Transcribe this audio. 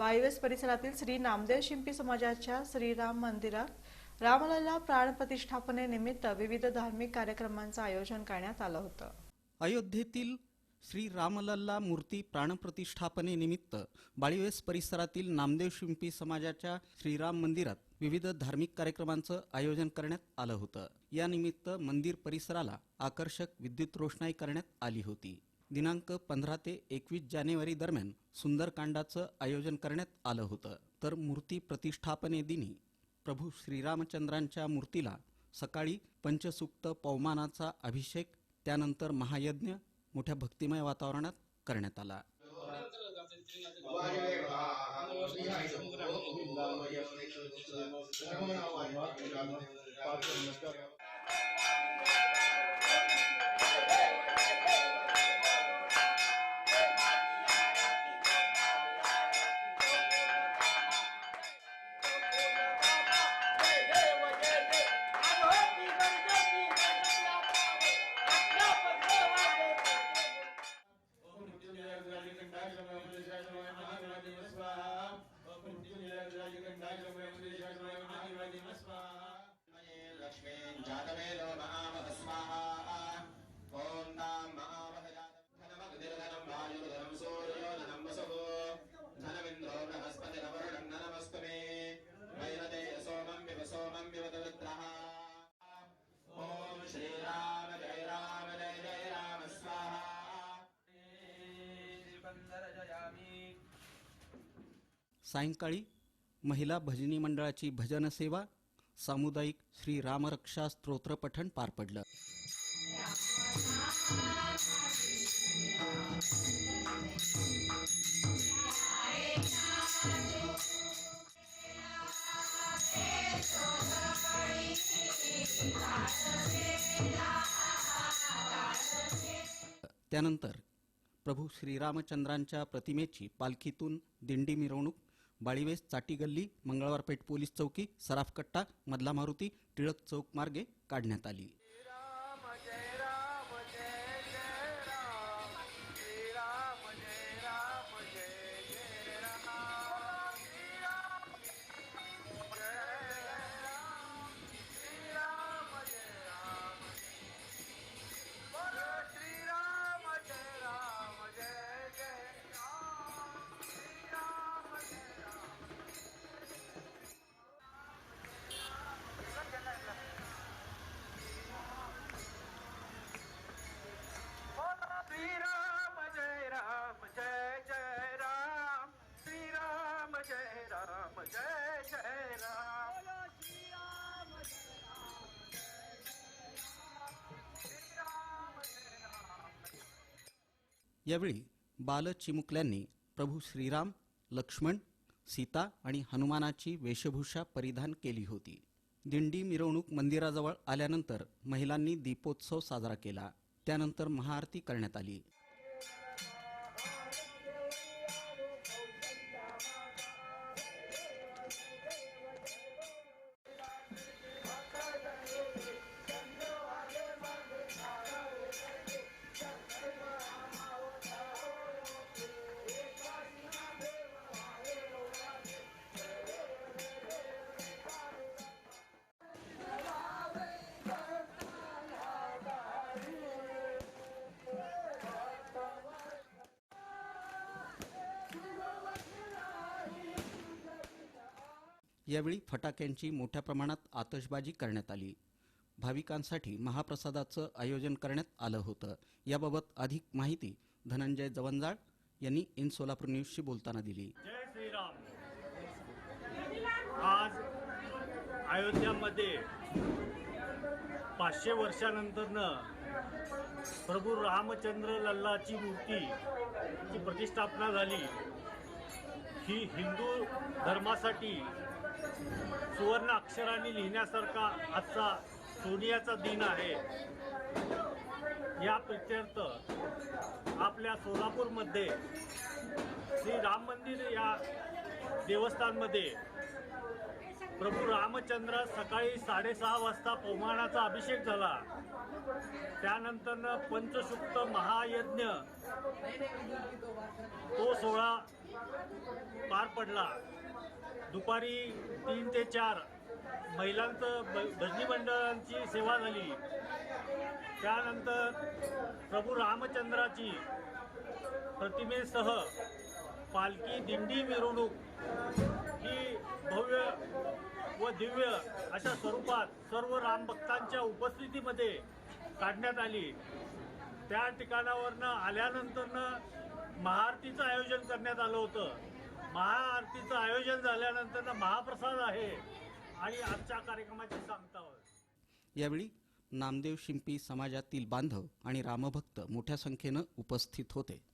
बाईवेस परिसरातील श्री नामदेव शिंपी समाजाच्या श्रीराम मंदिरात रामलल्ला प्राण प्रतिष्ठापनेनिमित्त विविध धार्मिक कार्यक्रमांचं आयोजन करण्यात आलं होतं. अयोध्येतील श्री रामलल्ला मूर्ती प्राणप्रतिष्ठापनेनिमित्त बाळीवेस परिसरातील नामदेव शिंपी समाजाच्या श्रीराम मंदिरात विविध धार्मिक कार्यक्रमांचं आयोजन करण्यात आलं होतं. यानिमित्त मंदिर परिसराला आकर्षक विद्युत रोषणाई करण्यात आली होती. दिनांक पंधरा ते एकवीस जानेवारी दरम्यान सुंदरकांडाचं आयोजन करण्यात आलं होतं. तर मूर्ती प्रतिष्ठापने दिनी प्रभू श्रीरामचंद्रांच्या मूर्तीला सकाळी पंचसूक्त पवमानाचा अभिषेक त्यानंतर महायज्ञ मोठ्या भक्तिमय वातावरणात करण्यात आला. सायंकाळी महिला भजनी मंडळाची भजन सेवा सामुदायिक श्री रामरक्षा स्तोत्र पठण पार पडलं. त्यानंतर प्रभू श्रीरामचंद्रांच्या प्रतिमेची पालखीतून दिंडी मिरवणूक बाळीवेस चाटी गल्ली मंगळवारपेठ पोलीस चौकी सराफकट्टा मधला मारुती टिळक चौक मार्गे काढण्यात आली. यावेळी बाल चिमुकल्यांनी प्रभू श्रीराम लक्ष्मण सीता आणि हनुमानाची वेशभूषा परिधान केली होती. दिंडी मिरवणूक मंदिराजवळ आल्यानंतर महिलांनी दीपोत्सव साजरा केला. त्यानंतर महाआरती करण्यात आली. यावेळी फटाक्यांची मोठ्या प्रमाणात आतषबाजी करण्यात आली. भाविकांसाठी महाप्रसादाचं आयोजन करण्यात आलं होतं. याबाबत अधिक माहिती धनंजय जवंजाळ यांनी इन सोलापूर न्यूजशी बोलताना दिली. जय श्रीराम. आज अयोध्यामध्ये पाचशे वर्षानंतरनं प्रभू रामचंद्र लल्लाची मूर्तीची प्रतिष्ठापना झाली. ही हिंदू धर्मासाठी सुवर्ण अक्षरांनी लिहिण्यासारखा आजचा सोनियाचा दिन आहे. या प्रित्यर्थ आपल्या सोलापूरमध्ये श्री राम मंदिर या देवस्थानमध्ये प्रभू रामचंद्र सकाळी साडेसहा वाजता पवमानाचा अभिषेक झाला. त्यानंतरनं पंचसुक्त महायज्ञ तो सोहळा पार पडला. दुपारी तीन ते चार महिलांचं भ- भजनी मंडळांची सेवा झाली. त्यानंतर प्रभू रामचंद्राची प्रतिमेसह पालखी दिंडी मिरवणूक ही भव्य व दिव्य अशा स्वरूपात सर्व रामभक्तांच्या उपस्थितीमध्ये काढण्यात आली. त्या ठिकाणावरनं आल्यानंतरनं महाआरतीचं आयोजन करण्यात आलं होतं. महाआरतीचं आयोजन झाल्यानंतर महाप्रसाद आहे. आणि आजच्या कार्यक्रमाची सांगता यावेळी नामदेव शिंपी समाजातील बांधव आणि रामभक्त मोठ्या संख्येनं उपस्थित होते.